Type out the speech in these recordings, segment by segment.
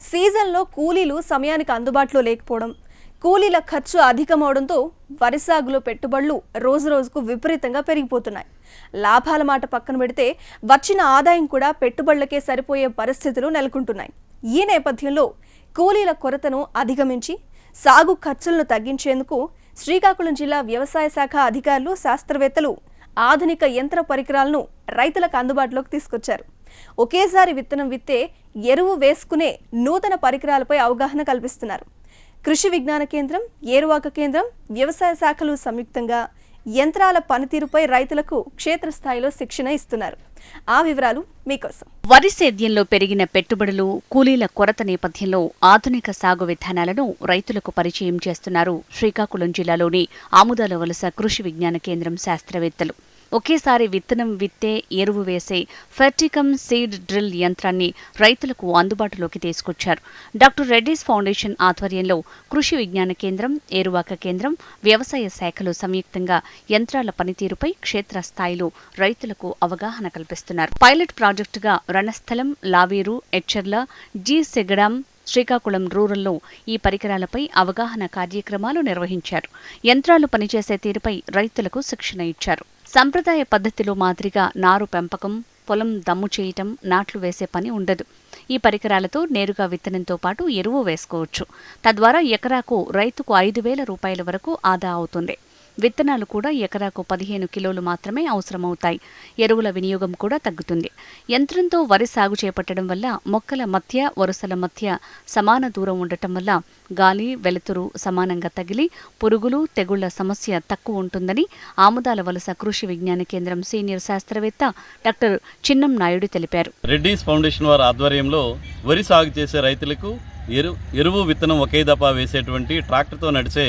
సీజన్లో కూలీలు సమయానికి అందుబాటులో లేకపోవడం కూలీల ఖర్చు అధికమవడంతో వరి సాగులో పెట్టుబడులు రోజు రోజుకు విపరీతంగా పెరిగిపోతున్నాయి. లాభాల మాట పక్కన పెడితే వచ్చిన ఆదాయం కూడా పెట్టుబడులకే సరిపోయే పరిస్థితులు నెలకొంటున్నాయి. ఈ నేపథ్యంలో కూలీల కొరతను అధిగమించి సాగు ఖర్చులను తగ్గించేందుకు శ్రీకాకుళం జిల్లా వ్యవసాయ శాఖ అధికారులు శాస్త్రవేత్తలు ఆధునిక యంత్ర పరికరాలను రైతులకు అందుబాటులోకి తీసుకొచ్చారు. ఒకేసారి విత్తనం విత్తే ఎరువు వేసుకునే నూతన పరికరాలపై అవగాహన కల్పిస్తున్నారు. కృషి విజ్ఞాన కేంద్రం ఏరువాక కేంద్రం వ్యవసాయ శాఖలు సంయుక్తంగా యంత్రాల పనితీరుపై రైతులకు క్షేత్రస్థాయిలో శిక్షణ ఇస్తున్నారు. ఆ వివరాలు మీకోసం. వరి సేద్యంలో పెరిగిన పెట్టుబడులు కూలీల కొరత నేపథ్యంలో ఆధునిక సాగు విధానాలను రైతులకు పరిచయం చేస్తున్నారు శ్రీకాకుళం జిల్లాలోని ఆముదాల వలస కృషి విజ్ఞాన కేంద్రం శాస్త్రవేత్తలు. ఒకేసారి విత్తనం విత్తే ఎరువు వేసే ఫెర్టికమ్ సీడ్ డ్రిల్ యంత్రాన్ని రైతులకు అందుబాటులోకి తీసుకొచ్చారు. డాక్టర్ రెడ్డీస్ ఫౌండేషన్ ఆధ్వర్యంలో కృషి విజ్ఞాన కేంద్రం ఏరువాక కేంద్రం వ్యవసాయ శాఖలు సంయుక్తంగా యంత్రాల పనితీరుపై క్షేత్రస్థాయిలో రైతులకు అవగాహన కల్పిస్తున్నారు. పైలట్ ప్రాజెక్టుగా రణస్థలం లావేరు ఎచ్చర్ల జి సెగడాం శ్రీకాకుళం రూరల్లో ఈ పరికరాలపై అవగాహన కార్యక్రమాలు నిర్వహించారు. యంత్రాలు పనిచేసే తీరుపై రైతులకు శిక్షణ ఇచ్చారు. సంప్రదాయ పద్ధతిలో మాదిరిగా నారు పెంపకం పొలం దమ్ము చేయటం నాట్లు వేసే పని ఉండదు. ఈ పరికరాలతో నేరుగా విత్తనంతో పాటు ఎరువు వేసుకోవచ్చు. తద్వారా ఎకరాకు రైతుకు ఐదు వేల రూపాయల వరకు ఆదా అవుతుంది. విత్తనాలు కూడా ఎకరాకు పదిహేను కిలోలు మాత్రమే అవసరమవుతాయి. ఎరువుల వినియోగం కూడా తగ్గుతుంది. యంత్రంతో వరి సాగు చేపట్టడం వల్ల మొక్కల మధ్య వరుసల మధ్య సమాన దూరం ఉండటం వల్ల గాలి వెలుతురు సమానంగా తగిలి పురుగులు తెగుళ్ళ సమస్య తక్కువ ఉంటుందని ఆముదాల వలస కృషి విజ్ఞాన కేంద్రం సీనియర్ శాస్త్రవేత్త డాక్టర్ చిన్నం నాయుడు తెలిపారు. రెడ్డి ఫౌండేషన్ వారి ఆధ్వర్యంలో వరి సాగు చేసే రైతులకు ఎరు ఎరువు విత్తనం ఒకే దఫా వేసేటువంటి ట్రాక్టర్తో నడిచే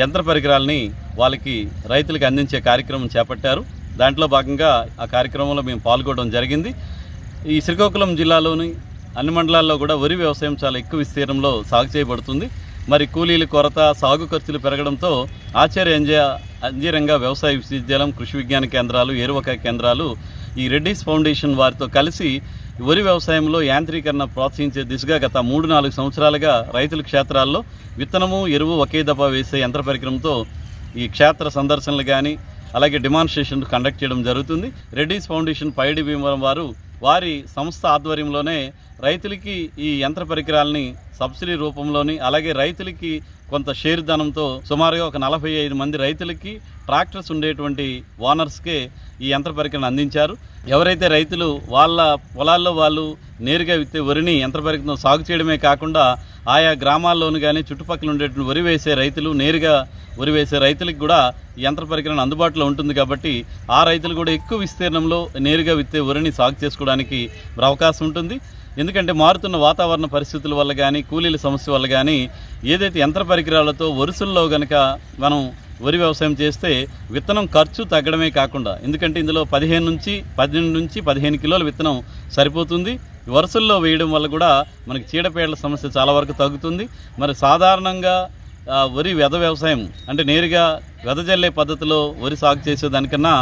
యంత్ర పరికరాలని వాళ్ళకి రైతులకు అందించే కార్యక్రమం చేపట్టారు. దాంట్లో భాగంగా ఆ కార్యక్రమంలో మేము పాల్గొనడం జరిగింది. ఈ శ్రీకాకుళం జిల్లాలోని అన్ని మండలాల్లో కూడా వరి వ్యవసాయం చాలా ఎక్కువ విస్తీర్ణంలో సాగు చేయబడుతుంది. మరి కూలీల కొరత సాగు ఖర్చులు పెరగడంతో ఆచార్య అంజయ అంజీరంగా వ్యవసాయ విశ్వవిద్యాలయం కృషి విజ్ఞాన కేంద్రాలు ఏరువక కేంద్రాలు ఈ రెడ్డిస్ ఫౌండేషన్ వారితో కలిసి వరి వ్యవసాయంలో యాంత్రీకరణ ప్రోత్సహించే దిశగా గత మూడు నాలుగు సంవత్సరాలుగా రైతుల క్షేత్రాల్లో విత్తనము ఎరువు ఒకే దఫా వేసే యంత్ర పరికరంతో ఈ క్షేత్ర సందర్శనలు కానీ అలాగే డిమాన్స్ట్రేషన్ కండక్ట్ చేయడం జరుగుతుంది. రెడ్డీస్ ఫౌండేషన్ పైడి భీమవరం వారు వారి సంస్థ ఆధ్వర్యంలోనే రైతులకి ఈ యంత్ర పరికరాలని సబ్సిడీ రూపంలోని అలాగే రైతులకి కొంత షేర్ ధనంతో సుమారుగా ఒక నలభై ఐదు మంది రైతులకి ట్రాక్టర్స్ ఉండేటువంటి ఓనర్స్కే ఈ యంత్ర పరికరాన్ని అందించారు. ఎవరైతే రైతులు వాళ్ళ పొలాల్లో వాళ్ళు నేరుగా విత్తే వరిని యంత్ర పరికరం సాగు చేయడమే కాకుండా ఆయా గ్రామాల్లోనూ కానీ చుట్టుపక్కల ఉండేటువంటి వరి వేసే రైతులు నేరుగా వరి వేసే రైతులకు కూడా యంత్ర పరికరం అందుబాటులో ఉంటుంది కాబట్టి ఆ రైతులు కూడా ఎక్కువ విస్తీర్ణంలో నేరుగా విత్తే వరిని సాగు చేసుకోవడానికి అవకాశం ఉంటుంది. ఎందుకంటే మారుతున్న వాతావరణ పరిస్థితుల వల్ల కానీ కూలీల సమస్య వల్ల కానీ ఏదైతే యంత్ర పరికరాలతో వరుసల్లో గనక మనం వరి వ్యవసాయం చేస్తే విత్తనం ఖర్చు తగ్గడమే కాకుండా ఎందుకంటే ఇందులో పదిహేను నుంచి పద్దెనిమిది నుంచి పదిహేను కిలోల విత్తనం సరిపోతుంది. వరుసల్లో వేయడం వల్ల కూడా మనకి చీడపీడల సమస్య చాలా వరకు తగ్గుతుంది. మరి సాధారణంగా వరి వెద వ్యవసాయం అంటే నేరుగా వెదజల్లే పద్ధతిలో వరి సాగు చేసేదానికన్నా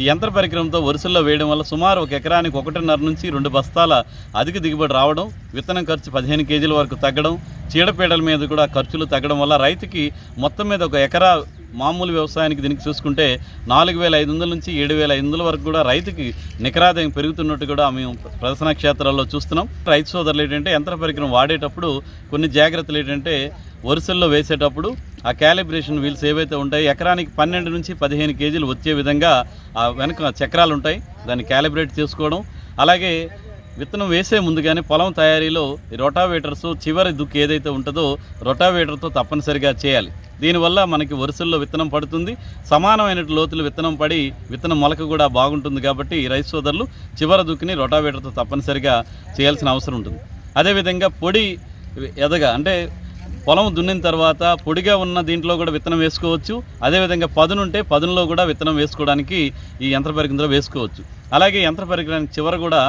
ఈ యంత్ర పరికరంతో వరుసల్లో వేయడం వల్ల సుమారు ఒక ఎకరానికి ఒకటిన్నర నుంచి రెండు బస్తాల అధిక దిగుబడి రావడం విత్తనం ఖర్చు పదిహేను కేజీల వరకు తగ్గడం చీడపీడల మీద కూడా ఖర్చులు తగ్గడం వల్ల రైతుకి మొత్తం మీద ఒక ఎకరా మామూలు వ్యవసాయానికి దీనికి చూసుకుంటే నాలుగు వేల ఐదు వందల నుంచి ఏడు వేల ఐదు వందల వరకు కూడా రైతుకి నికరాదాయం పెరుగుతున్నట్టు కూడా మేము ప్రదర్శన క్షేత్రాల్లో చూస్తున్నాం. రైతు సోదరులు ఏంటంటే యంత్ర పరికరం వాడేటప్పుడు కొన్ని జాగ్రత్తలు ఏంటంటే వరుసల్లో వేసేటప్పుడు ఆ క్యాలిబ్రేషన్ వీల్స్ ఏవైతే ఉంటాయో ఎకరానికి పన్నెండు నుంచి పదిహేను కేజీలు వచ్చే విధంగా ఆ వెనక చక్రాలు ఉంటాయి. దాన్ని క్యాలిబ్రేట్ చేసుకోవడం. అలాగే విత్తనం వేసే ముందుగానే పొలం తయారీలో ఈ రొటావేటర్స్ చివరి దుక్కు ఏదైతే ఉంటుందో రొటావేటర్తో తప్పనిసరిగా చేయాలి. దీనివల్ల మనకి వరుసల్లో విత్తనం పడుతుంది. సమానమైన లోతులు విత్తనం పడి విత్తనం మొలక కూడా బాగుంటుంది కాబట్టి ఈ రైతు సోదరులు చివర దుక్కిని రొటావేటర్తో తప్పనిసరిగా చేయాల్సిన అవసరం ఉంటుంది. అదేవిధంగా పొడి ఎదగా అంటే పొలం దున్నిన తర్వాత పొడిగా ఉన్న దీంట్లో కూడా విత్తనం వేసుకోవచ్చు. అదేవిధంగా పదునుంటే పదునులో కూడా విత్తనం వేసుకోవడానికి ఈ యంత్ర పరికరంలో వేసుకోవచ్చు. అలాగే యంత్ర పరికరానికి చివర కూడా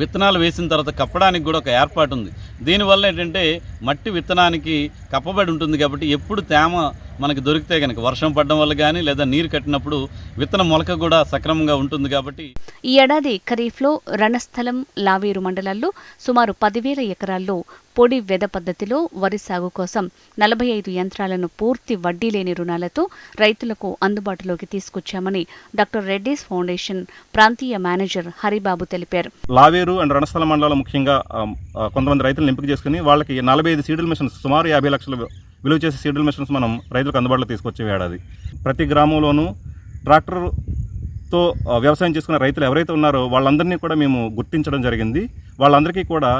విత్తనాలు వేసిన తర్వాత కప్పడానికి కూడా ఒక ఏర్పాటు ఉంది. దీనివల్ల ఏంటంటే మట్టి విత్తనానికి కప్పబడి ఉంటుంది కాబట్టి ఎప్పుడు తేమ మనకి దొరికితే కనుక వర్షం పడడం వల్ల కానీ లేదా నీరు కట్టినప్పుడు విత్తన మొలక కూడా సక్రమంగా ఉంటుంది కాబట్టి ఈ ఏడాది ఖరీఫ్లో రణస్థలం లావేరు మండలాల్లో సుమారు పదివేల ఎకరాల్లో పొడి వెద పద్ధతిలో వరి సాగు కోసం నలభై ఐదు యంత్రాలను పూర్తి వడ్డీ లేని రుణాలతో రైతులకు అందుబాటులోకి తీసుకొచ్చామని డాక్టర్ రెడ్డీస్ ఫౌండేషన్ ప్రాంతీయ మేనేజర్ హరిబాబు తెలిపారు. లావేరు అండ్ రణస్థల మండలాలు ముఖ్యంగా కొంతమంది రైతులను ఎంపిక చేసుకుని వాళ్ళకి నలభై ఐదు సీడల్ మిషన్స్ సుమారు యాభై లక్షలు విలువ చేసే సీడ్రిల్ మిషన్స్ మనం రైతులకు అందుబాటులో తీసుకొచ్చే ఏడాది. ప్రతి గ్రామంలోనూ ట్రాక్టర్తో వ్యవసాయం చేసుకునే రైతులు ఎవరైతే ఉన్నారో వాళ్ళందరినీ కూడా మేము గుర్తించడం జరిగింది. వాళ్ళందరికీ కూడా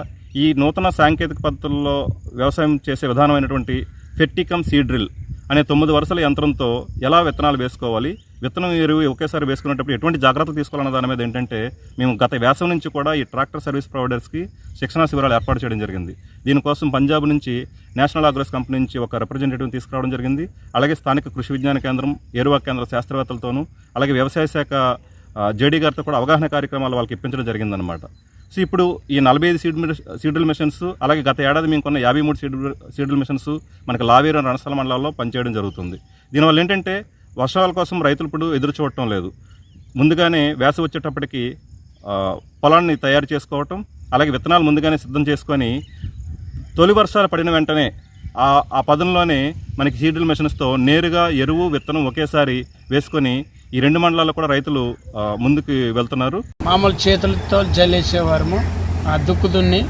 ఈ నూతన సాంకేతిక పద్ధతుల్లో వ్యవసాయం చేసే విధానమైనటువంటి ఫెట్టికమ్ సీడ్రిల్ అనే తొమ్మిది వరుసల యంత్రంతో ఎలా విత్తనాలు వేసుకోవాలి విత్తనం ఎరువు ఒకేసారి వేసుకునేటప్పుడు ఎటువంటి జాగ్రత్తలు తీసుకోవాలన్న దాని మీద ఏంటంటే మేము గత వ్యాసం నుంచి కూడా ఈ ట్రాక్టర్ సర్వీస్ ప్రొవైడర్స్కి శిక్షణా శిబిరాలు ఏర్పాటు చేయడం జరిగింది. దీనికోసం పంజాబ్ నుంచి నేషనల్ అగ్రోస్ కంపెనీ నుంచి ఒక రిప్రజెంటేటివ్ తీసుకురావడం జరిగింది. అలాగే స్థానిక కృషి విజ్ఞాన కేంద్రం ఏరువా కేంద్ర శాస్త్రవేత్తలతోనూ అలాగే వ్యవసాయ శాఖ జేడీ గారితో కూడా అవగాహన కార్యక్రమాలు వాళ్ళకి ఇప్పించడం జరిగిందనమాట సో ఇప్పుడు ఈ నలభై ఐదు సీడ్ సీడ్రిల్ మిషన్స్ అలాగే గత ఏడాది మేము కొన్న యాభై మూడు సీడ్ సీడ్రిల్ మిషన్స్ మనకి లావేరు రణస్థల మండలాల్లో పనిచేయడం జరుగుతుంది. దీనివల్ల ఏంటంటే వర్షాల కోసం రైతులు ఇప్పుడు ఎదురు చూడటం లేదు. ముందుగానే వేసవి వచ్చేటప్పటికి పొలాన్ని తయారు చేసుకోవటం అలాగే విత్తనాలు ముందుగానే సిద్ధం చేసుకొని తొలి వర్షాలు పడిన వెంటనే ఆ ఆ పదంలోనే మనకి సీడ్రిల్ మిషన్స్తో నేరుగా ఎరువు విత్తనం ఒకేసారి వేసుకొని ఈ రెండు మండలాల్లో కూడా రైతులు ముందుకు వెళ్తున్నారు. మామూలు చేతులతో జల్లేసేవారము. ఆ దుక్కు దున్ని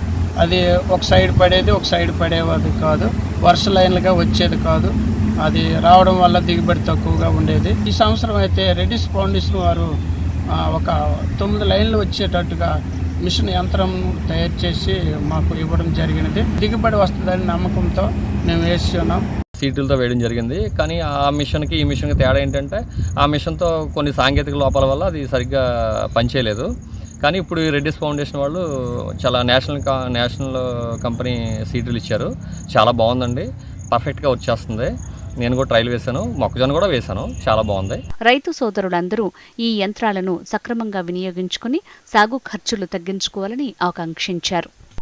అది ఒక సైడ్ పడేది ఒక సైడ్ పడేవాది కాదు. వరుస లైన్లుగా వచ్చేది కాదు. అది రావడం వల్ల దిగుబడి తక్కువగా ఉండేది. ఈ సంవత్సరం అయితే రెడ్డిస్ ఫౌండేషన్ వారు ఒక తొమ్మిది లైన్లు వచ్చేటట్టుగా మిషన్ యంత్రం తయారు చేసి మాకు ఇవ్వడం జరిగినది. దిగుబడి వస్తుందని నమ్మకంతో మేము వేసి ఉన్నాం. సీట్లతో వేయడం జరిగింది. కానీ ఆ మిషన్కి ఈ మిషన్కి తేడా ఏంటంటే ఆ మిషన్తో కొన్ని సాంకేతిక లోపాల వల్ల అది సరిగ్గా పనిచేయలేదు. కానీ ఇప్పుడు ఈ రెడ్డిస్ ఫౌండేషన్ వాళ్ళు చాలా నేషనల్ కా నేషనల్ కంపెనీ సీట్లు ఇచ్చారు. చాలా బాగుందండి. పర్ఫెక్ట్గా వచ్చేస్తుంది. నేను కూడా ట్రైల్ వేశాను. మొక్కజొన్న కూడా వేశాను. చాలా బాగుంది. రైతు సోదరులందరూ ఈ యంత్రాలను సక్రమంగా వినియోగించుకుని సాగు ఖర్చులు తగ్గించుకోవాలని ఆకాంక్షించారు.